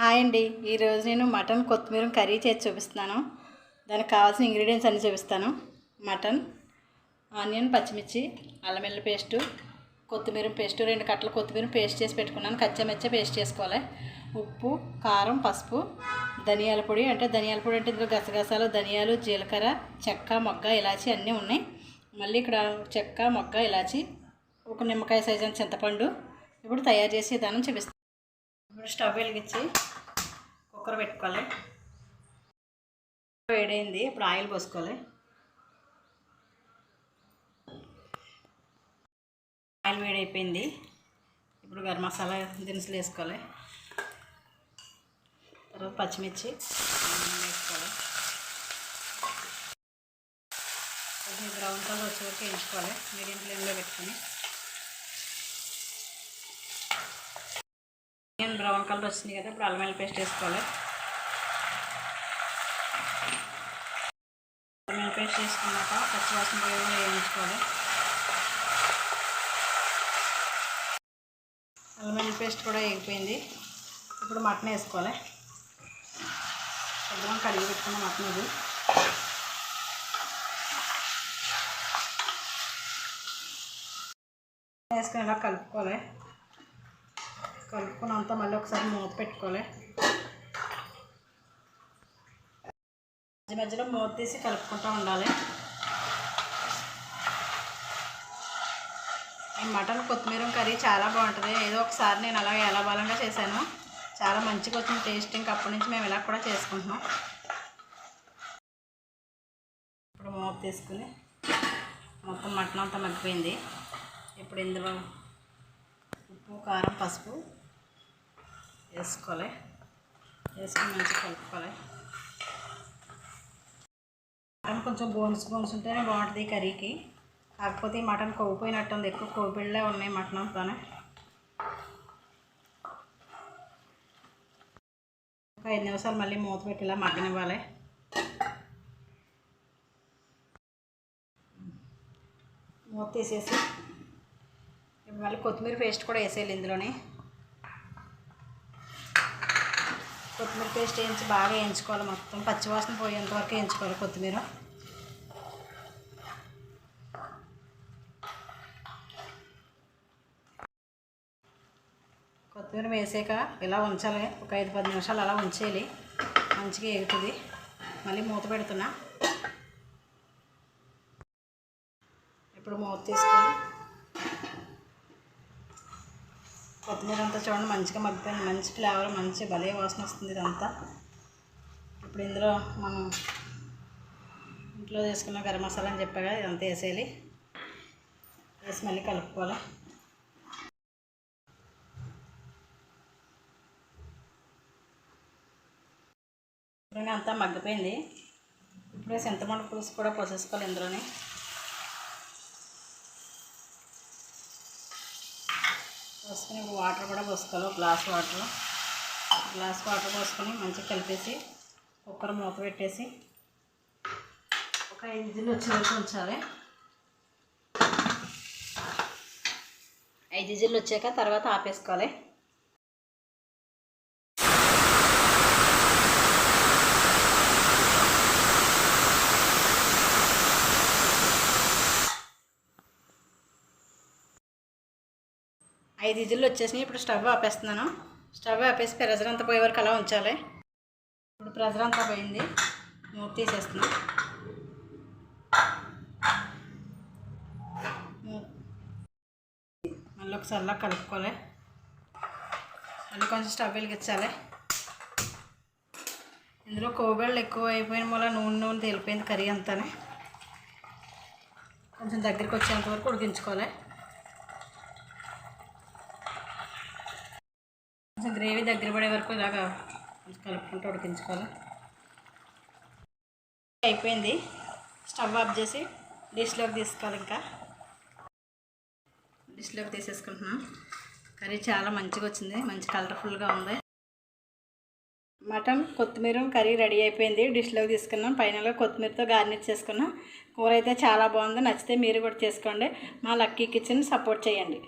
Hi అండి. ఈరోజు నేను మటన్ కొత్తిమీర కర్రీ చేసి చూపిస్తున్నాను. దానికి కావాల్సిన ఇంగ్రీడియంట్స్ అన్నీ చూపిస్తాను. మటన్ ఆనియన్ పచ్చిమిర్చి అల్లం వెల్లుల్లి పేస్టు కొత్తిమీర పేస్టు రెండు కట్టలు కొత్తిమీర పేస్ట్ చేసి పెట్టుకున్నాను. కచ్చమెచ్చ పేస్ట్ చేసుకోవాలి. ఉప్పు కారం పసుపు ధనియాల పొడి. అంటే ధనియాల పొడి అంటే ఇందులో గసగసాలు ధనియాలు జీలకర్ర చెక్క మొగ్గ ఇలాచి అన్నీ ఉన్నాయి. మళ్ళీ ఇక్కడ చెక్క మొగ్గ ఇలాచి ఒక నిమ్మకాయ సైజు చింతపండు. ఇప్పుడు తయారు చేసే విధానం చూపిస్తాను. ఇప్పుడు స్టవ్ వెలిగించి కుక్కర్ పెట్టుకోవాలి. వేడైంది ఇప్పుడు ఆయిల్ పోసుకోవాలి. ఆయిల్ వేడైపోయింది. ఇప్పుడు గరం మసాలా దినుసులు వేసుకోవాలి. తర్వాత పచ్చిమిర్చి వేసుకోవాలి. కొంచెం బ్రౌన్ కలర్ వచ్చే వరకు వేయించుకోవాలి. మీడియం ఫ్లేమ్లో పెట్టుకొని ఆనియన్ బ్రౌన్ కలర్ వచ్చింది కదా ఇప్పుడు అల్లం వెల్లుల్లి పేస్ట్ వేసుకోవాలి. అల్లం పేస్ట్ వేసుకున్నాక పచ్చివాసన పోయి వేయించుకోవాలి. అల్లం వెల్లుల్లి పేస్ట్ కూడా వేగిపోయింది. ఇప్పుడు మటన్ వేసుకోవాలి. శుభ్రం కడిగి పెట్టుకున్న మటన్ ఇది. వేసుకుని ఇలా కలుపుకోవాలి. కలుపుకున్నంత మళ్ళీ ఒకసారి మూత పెట్టుకోవాలి మధ్య మధ్యలో మూత తీసి కలుపుకుంటూ ఉండాలి. ఈ మటన్ కొత్తిమీర కర్రీ చాలా బాగుంటుంది. ఏదో ఒకసారి నేను అలాగే ఎలా బలంగా చేశాను. చాలా మంచిగా వచ్చింది టేస్ట్. ఇంకా అప్పటి నుంచి మేము ఇలా కూడా చేసుకుంటున్నాం. ఇప్పుడు మూత తీసుకుని మొత్తం మటన్ అంతా మగ్గిపోయింది. ఇప్పుడు ఇందులో ఉప్పు కారం పసుపు వేసుకోవాలి వేసుకుని మంచిగా కలుపుకోవాలి మటన్ కొంచెం బోన్స్ బోన్స్ ఉంటేనే బాగుంటుంది కర్రీకి. కాకపోతే మటన్ కొవ్వుపోయినట్టు ఉంది ఎక్కువ కొవ్వుపిళ్ళే ఉన్నాయి మటన్ అంతానే. ఒక ఐదు నిమిషాలు మళ్ళీ మూత పెట్టి ఇలా మగ్గనివ్వాలి. మూత తీసేసి మళ్ళీ కొత్తిమీర పేస్ట్ కూడా వేసేయాలి ఇందులోనే. కొత్తిమీర పేస్ట్ వేయించి బాగా వేయించుకోవాలి మొత్తం. పచ్చివాసన పోయేంత వరకు వేయించుకోవాలి కొత్తిమీర. కొత్తిమీర వేసాక ఇలా ఉంచాలి. ఒక ఐదు పది నిమిషాలు అలా ఉంచేయాలి. మంచిగా ఎగుతుంది మళ్ళీ మూత పెడుతున్నా. ఇప్పుడు మూత తీసుకొని కొత్తిమీర అంతా చూడండి మంచిగా మగ్గిపోయింది. మంచి ఫ్లేవర్ మంచి భలే వాసన వస్తుంది ఇదంతా. ఇప్పుడు ఇందులో మనం ఇంట్లో చేసుకున్న గరం మసాలా అని చెప్పాగా ఇదంతా వేసేయాలి. వేసి మళ్ళీ కలుపుకోవాలి? ఇప్పుడు అంతా మగ్గిపోయింది. ఇప్పుడే చింతపండు పులుసు కూడా పోసేసుకోవాలి ఇందులోనే. పోసుకొని వాటర్ కూడా పోసుకోవాలి. Glass water. గ్లాస్ వాటర్ పోసుకొని మంచిగా కలిపేసి కుక్కర్ మూత పెట్టేసి ఒక ఐదు జిల్లు వచ్చే వరకు ఉంచాలి. ఐదు జిల్లు వచ్చాక తర్వాత ఆపేసుకోవాలి. ఐదు ఇజులు వచ్చేసినాయి. ఇప్పుడు స్టవ్ ఆపేస్తున్నాను. స్టవ్ ఆపేసి ప్రెజర్ అంతా పోయే వరకు అలా ఉంచాలి. ఇప్పుడు ప్రెజర్ అంతా పోయింది. మూత తీసేస్తున్నాం. మళ్ళీ ఒకసారి అలా కలుపుకోవాలి. మళ్ళీ కొంచెం స్టవ్ వెలిగించాలి. ఇందులో కోబెళ్ళు ఎక్కువ అయిపోయిన మళ్ళీ నూనె నూనె తేలిపోయింది కర్రీ అంతానే. కొంచెం దగ్గరికి వచ్చేంత వరకు ఉడికించుకోవాలి. గ్రేవీ దగ్గర పడే వరకు ఇలాగా కొంచెం కలుపుకుంటూ ఉడికించుకోవాలి. అయిపోయింది. స్టవ్ ఆఫ్ చేసి డిష్లోకి తీసుకోవాలి ఇంకా. డిష్లోకి తీసేసుకుంటున్నాం. కర్రీ చాలా మంచిగా వచ్చింది. మంచి కలర్ఫుల్గా ఉంది. మటన్ కొత్తిమీర కర్రీ రెడీ అయిపోయింది. డిష్లోకి తీసుకున్నాం. పైన కొత్తిమీరతో గార్నిష్ చేసుకున్నాం. కూర అయితే చాలా బాగుంది. నచ్చితే మీరు కూడా చేసుకోండి. మా లక్కీ కిచెన్ సపోర్ట్ చేయండి.